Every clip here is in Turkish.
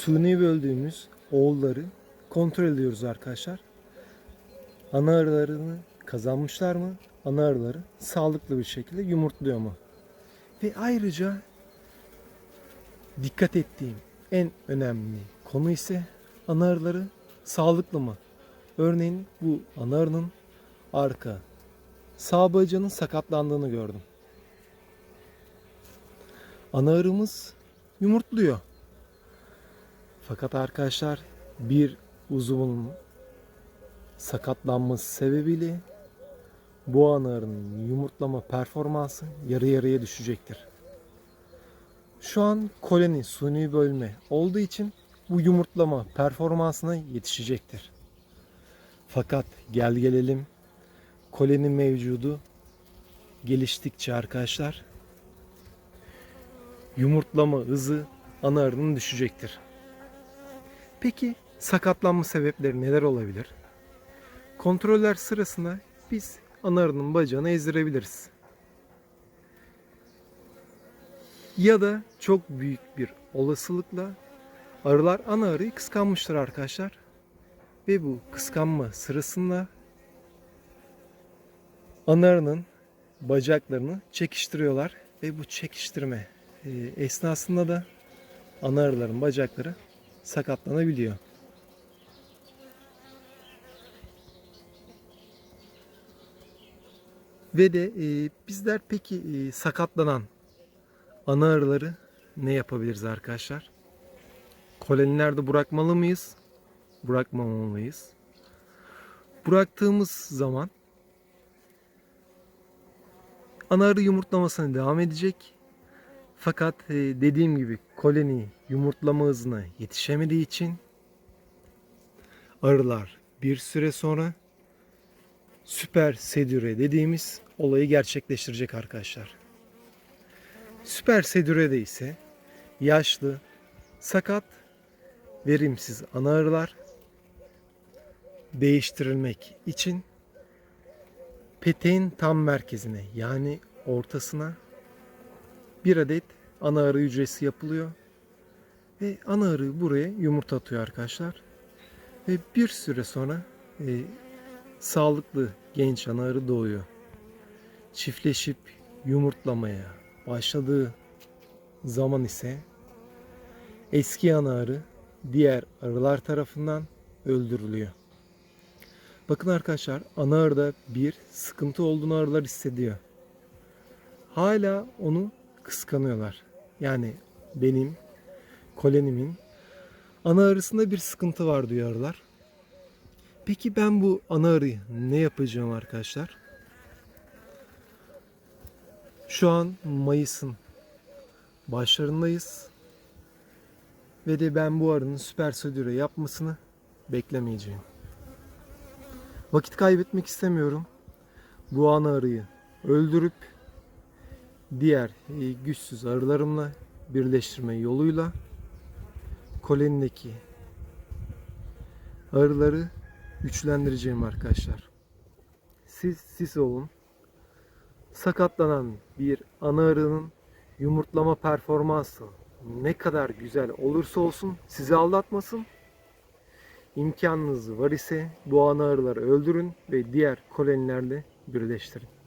suni böldüğümüz oğulları kontrol ediyoruz arkadaşlar. Ana arılarını kazanmışlar mı? Ana arıları sağlıklı bir şekilde yumurtluyor mu? Ve ayrıca dikkat ettiğim en önemli konu ise ana arıları sağlıklı mı? Örneğin bu ana arının arka sağ bacağının sakatlandığını gördüm. Ana arımız yumurtluyor. Fakat arkadaşlar bir uzuvun sakatlanması sebebiyle bu ana arının yumurtlama performansı yarı yarıya düşecektir. Şu an koloni suni bölme olduğu için bu yumurtlama performansına yetişecektir. Fakat gel gelelim koloni mevcudu geliştikçe arkadaşlar yumurtlama hızı ana arının düşecektir. Peki sakatlanma sebepleri neler olabilir? Kontroller sırasında biz ana arının bacağını ezdirebiliriz. Ya da çok büyük bir olasılıkla arılar ana arıyı kıskanmıştır arkadaşlar. Ve bu kıskanma sırasında ana arının bacaklarını çekiştiriyorlar ve bu çekiştirme e, esnasında da ana arıların bacakları sakatlanabiliyor. Ve de e, bizler peki e, sakatlanan ana arıları ne yapabiliriz arkadaşlar? Kolonilerde bırakmalı mıyız? Bırakmamalıyız. Bıraktığımız zaman ana arı yumurtlamasına devam edecek. Fakat e, dediğim gibi koloni yumurtlama hızına yetişemediği için arılar bir süre sonra süper sedüre dediğimiz olayı gerçekleştirecek arkadaşlar. Süper sedürede ise yaşlı, sakat, verimsiz ana arılar değiştirilmek için peteğin tam merkezine yani ortasına bir adet ana arı hücresi yapılıyor. Ve ana arı buraya yumurta atıyor arkadaşlar. Ve bir süre sonra e, sağlıklı genç ana arı doğuyor. Çiftleşip yumurtlamaya başladığı zaman ise eski ana arı diğer arılar tarafından öldürülüyor. Bakın arkadaşlar ana arıda bir sıkıntı olduğunu arılar hissediyor. Hala onu kıskanıyorlar. Yani benim kolonimin ana arısında bir sıkıntı var diyor arılar. Peki ben bu ana arıyı ne yapacağım arkadaşlar? Şu an Mayıs'ın başlarındayız. Ve de ben bu arının süper södüre yapmasını beklemeyeceğim. Vakit kaybetmek istemiyorum. Bu ana arıyı öldürüp diğer e, güçsüz arılarımla birleştirme yoluyla kolonideki arıları güçlendireceğim arkadaşlar. Siz siz olun. Sakatlanan bir ana arının yumurtlama performansı ne kadar güzel olursa olsun sizi aldatmasın. İmkanınız var ise bu ana arıları öldürün ve diğer kolonilerle birleştirin.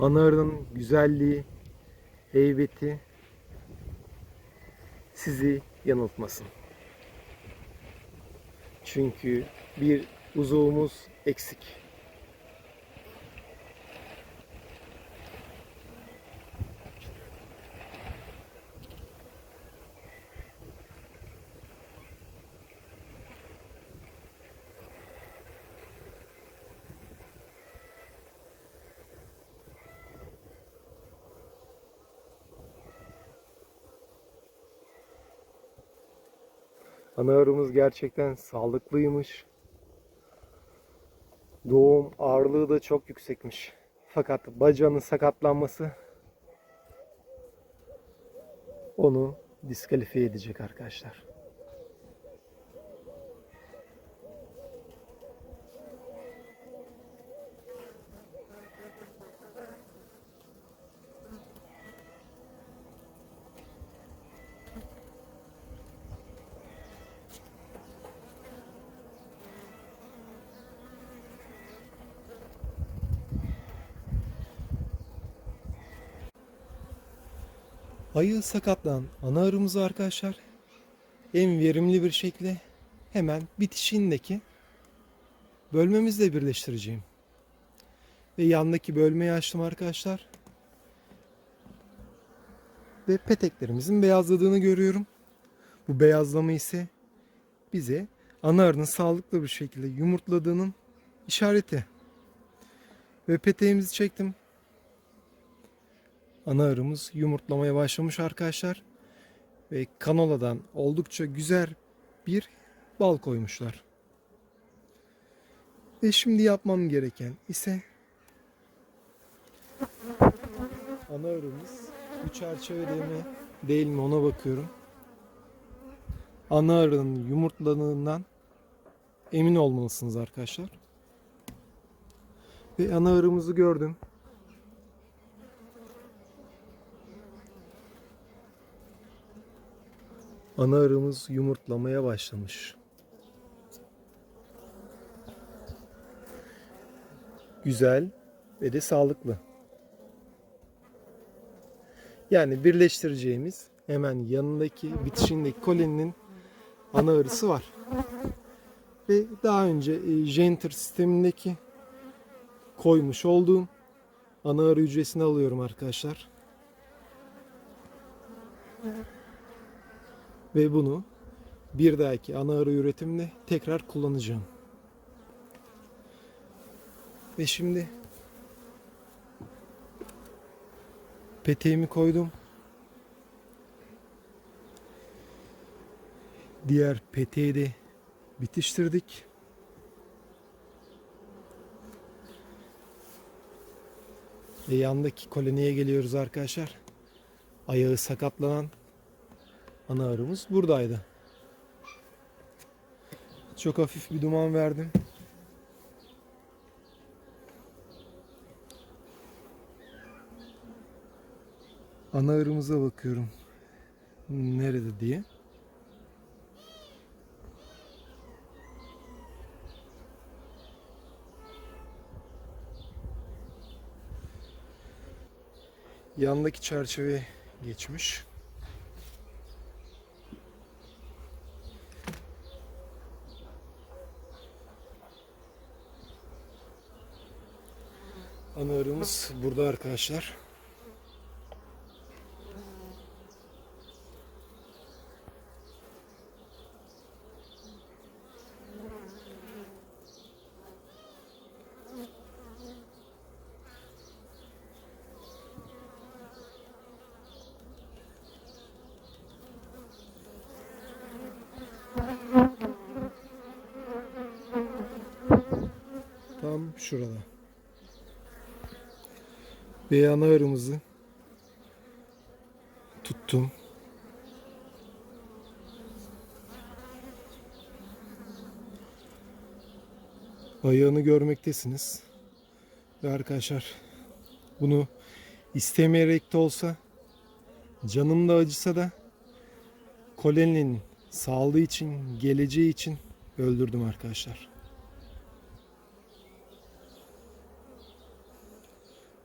Ana arının güzelliği, heybeti sizi yanıltmasın. Çünkü bir uzuvumuz eksik. Ana gerçekten sağlıklıymış. Doğum ağırlığı da çok yüksekmiş. Fakat bacağının sakatlanması onu diskalifiye edecek arkadaşlar. Ayı sakatlanan ana arımızı arkadaşlar en verimli bir şekilde hemen bitişiğindeki bölmemizle birleştireceğim. Ve yandaki bölmeyi açtım arkadaşlar. Ve peteklerimizin beyazladığını görüyorum. Bu beyazlama ise bize ana arının sağlıklı bir şekilde yumurtladığının işareti. Ve peteğimizi çektim. Ana arımız yumurtlamaya başlamış arkadaşlar. Ve kanoladan oldukça güzel bir bal koymuşlar. Ve şimdi yapmam gereken ise ana arımız bu çerçevede mi değil mi ona bakıyorum. Ana arının yumurtladığından emin olmalısınız arkadaşlar. Ve ana arımızı gördüm. Ana arımız yumurtlamaya başlamış. Güzel ve de sağlıklı. Yani birleştireceğimiz hemen yanındaki bitişindeki koloninin ana arısı var. Ve daha önce e, Jenter sistemindeki koymuş olduğum ana arı hücresini alıyorum arkadaşlar. Ve bunu bir dahaki ana arı üretiminde tekrar kullanacağım. Ve şimdi peteğimi koydum. Diğer peteği de bitiştirdik. Ve yandaki koloniye geliyoruz arkadaşlar. Ayağı sakatlanan ana arımız buradaydı. Çok hafif bir duman verdim. Ana arımıza bakıyorum. Nerede diye. Yandaki çerçeve geçmiş. Ana arımız burada arkadaşlar. Tam şurada. Ve ana tuttum. Ayağını görmektesiniz. Ve arkadaşlar bunu istemeyerek de olsa canım da acısa da koloninin sağlığı için, geleceği için öldürdüm arkadaşlar.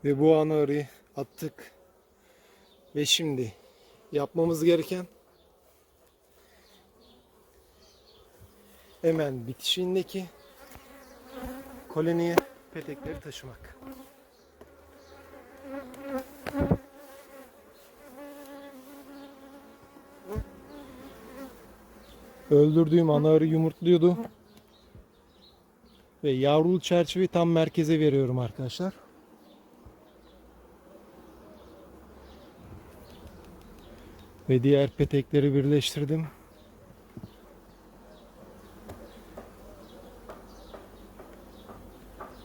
Ve bu ana arıyı attık. Ve şimdi yapmamız gereken hemen bitişiğindeki koloniye petekleri taşımak. Öldürdüğüm ana arı yumurtluyordu. Ve yavrulu çerçeveyi tam merkeze veriyorum arkadaşlar. Ve diğer petekleri birleştirdim.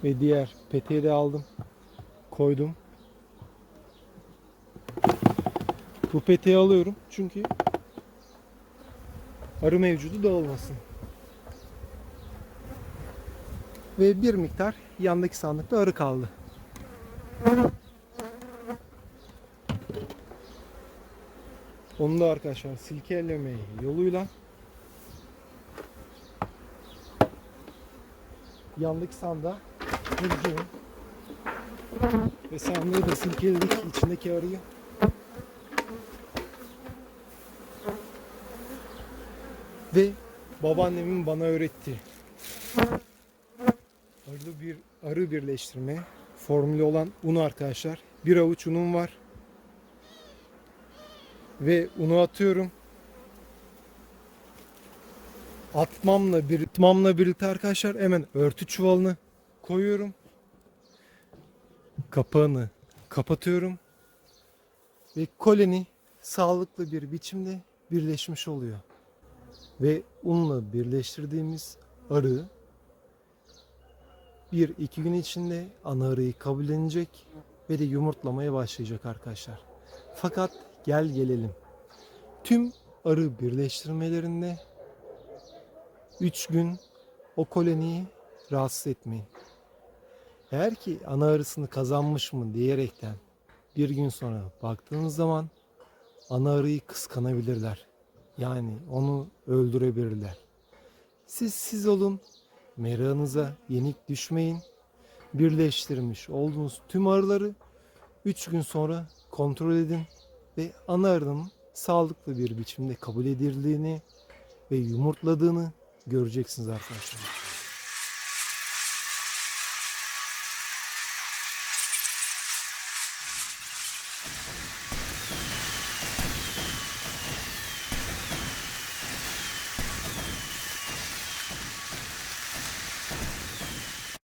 Ve diğer peteği de aldım. Koydum. Bu peteği alıyorum çünkü arı mevcudu dağılmasın. Ve bir miktar yandaki sandıkta arı kaldı. Onu da arkadaşlar silkelemeyi yoluyla yandık sanda burcuğun ve sandığı da silkeledik içindeki arıyı ve babaannemin bana öğretti. Arı bir arı birleştirme formülü olan un arkadaşlar. Bir avuç unum var. Ve unu atıyorum. Atmamla bir atmamla birlikte arkadaşlar hemen örtü çuvalını koyuyorum. Kapağını kapatıyorum. Ve koloni sağlıklı bir biçimde birleşmiş oluyor. Ve unla birleştirdiğimiz arı bir iki gün içinde ana arıyı kabullenecek ve de yumurtlamaya başlayacak arkadaşlar. Fakat gel gelelim. Tüm arı birleştirmelerinde 3 gün o koloniyi rahatsız etmeyin. Eğer ki ana arısını kazanmış mı diyerekten bir gün sonra baktığınız zaman ana arıyı kıskanabilirler. Yani onu öldürebilirler. Siz siz olun, merakınıza yenik düşmeyin. Birleştirmiş olduğunuz tüm arıları 3 gün sonra kontrol edin ve ana arının sağlıklı bir biçimde kabul edildiğini ve yumurtladığını göreceksiniz arkadaşlar.